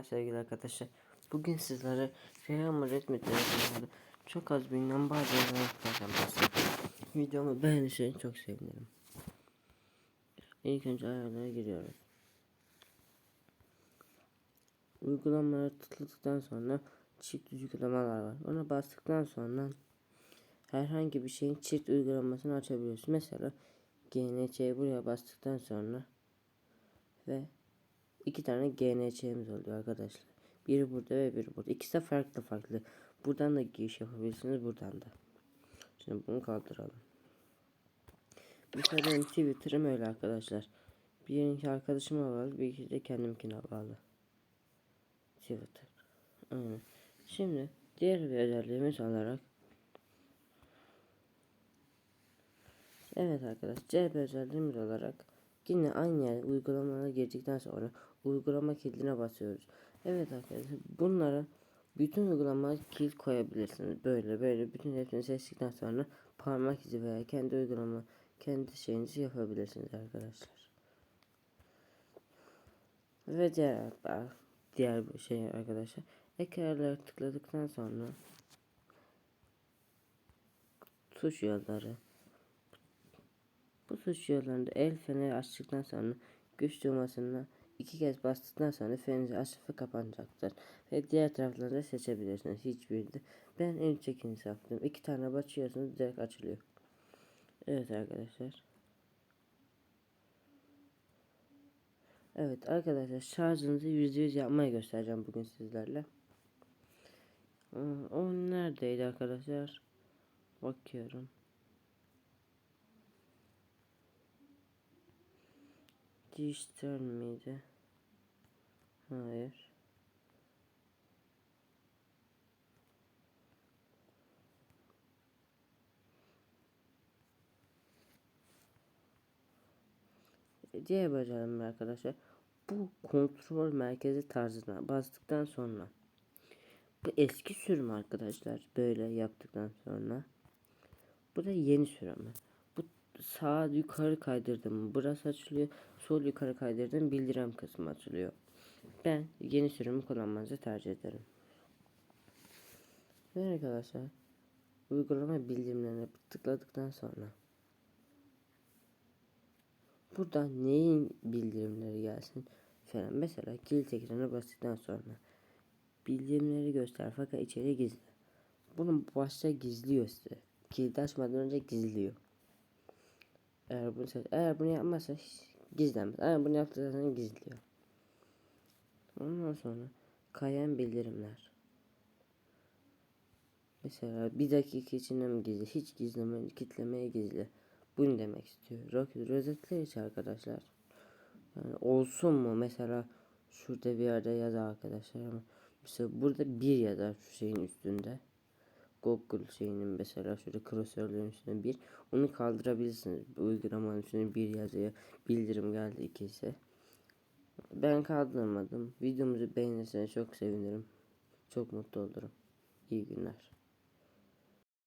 Selamlar sevgili arkadaşlar. Bugün sizlere Real Madrid metrosunda çok az bilinen bazı özelliklerden bahsedeceğim. Videomu beğenirseniz çok sevinirim. İlk önce ayarlara giriyoruz. Uygulamaları tıkladıktan sonra çift uygulamalar var. Ona bastıktan sonra herhangi bir şeyin çift uygulamasını açabiliyoruz. Mesela GNC'yi buraya bastıktan sonra ve iki tane GNC'miz oluyor arkadaşlar. Biri burada ve biri burada. İkisi de farklı farklı. Buradan da giriş yapabilirsiniz buradan da. Şimdi bunu kaldıralım. Mesela benim Twitter'ım öyle arkadaşlar. Birinci arkadaşıma bağlı, bir iki de kendimkine bağlı. Twitter. Aynen. Şimdi diğer bir özelliğimiz olarak Evet arkadaşlar CHP özelliğimiz olarak yine aynı yer uygulamaya girdikten sonra uygulama kilidine basıyoruz. Evet arkadaşlar bunlara bütün uygulama kilit koyabilirsiniz. Böyle böyle bütün hepsini seçtikten sonra parmak izi veya kendi uygulama kendi şeyinizi yapabilirsiniz arkadaşlar. Ve diğer diğer şey arkadaşlar ekrarlara tıkladıktan sonra tuş yolları tuş yollarında el feneri açtıktan sonra güç düğmesine iki kez bastıktan sonra feneri açıp ve kapanacaktır. Ve diğer tarafları da seçebilirsiniz. Hiçbirinde. Ben en çekini yaptım. İki tane basıyorsunuz direkt açılıyor. Evet arkadaşlar. Evet arkadaşlar şarjınızı %100 yapmaya göstereceğim bugün sizlerle. O neredeydi arkadaşlar? Bakıyorum. Dijital miydi? Hayır. diye bakalım arkadaşlar. Bu kontrol merkezi tarzına bastıktan sonra bu eski sürüm arkadaşlar. Böyle yaptıktan sonra bu da yeni sürüm. Sağ yukarı kaydırdım. Burası açılıyor. Sol yukarı kaydırdım. Bildirim kısmı açılıyor. Ben yeni sürümü kullanmanızı tercih ederim. Ve arkadaşlar uygulama bildirimlerine tıkladıktan sonra Burada neyin bildirimleri gelsin falan. Mesela kilit ekranı bastıktan sonra bildirimleri göster fakat içeri gizli. Bunu başta gizliyor size. Kilit açmadan önce gizliyor. Eğer bunu eğer bunu yapmazsa gizlenmez. Eğer bunu yaptıysan gizliyor. Ondan sonra kayan bildirimler. Mesela bir dakika içinde mi gizli? Hiç gizleme, kitlemeye gizli. Bunu demek istiyor. Rozetler için arkadaşlar. Yani olsun mu? Mesela şurada bir yerde yaz arkadaşlar ama mesela burada bir yazar şu şeyin üstünde. Google şeyinin mesela şurada klasörlerin üstünde bir. Onu kaldırabilirsiniz. Uygulamanın üstüne bir yazıyor. Bildirim geldi ikisi. Ben kaldırmadım. Videomuzu beğenirseniz çok sevinirim. Çok mutlu olurum. İyi günler.